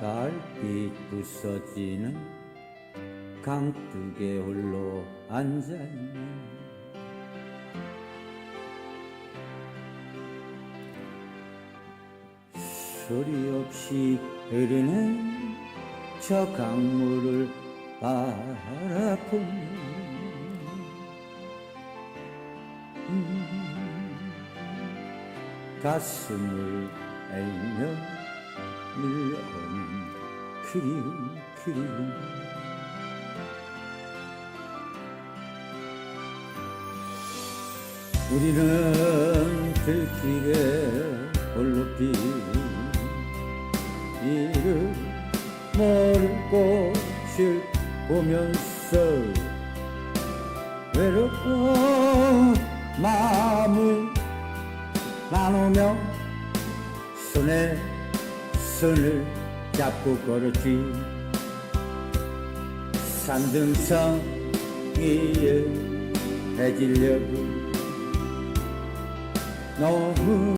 달빛 부서지는 강둑에 홀로 앉아있는 소리 없이 흐르는 저 강물을 바라보는 가슴을 앓며 밀려오는 그리움 그리움 우리는 들길에 홀로 빈 이를 모를 꽃을 보면서 외롭고 마음을 나누며 손에 손을 잡고 걸었지. 산등성 위에 해질녘 너무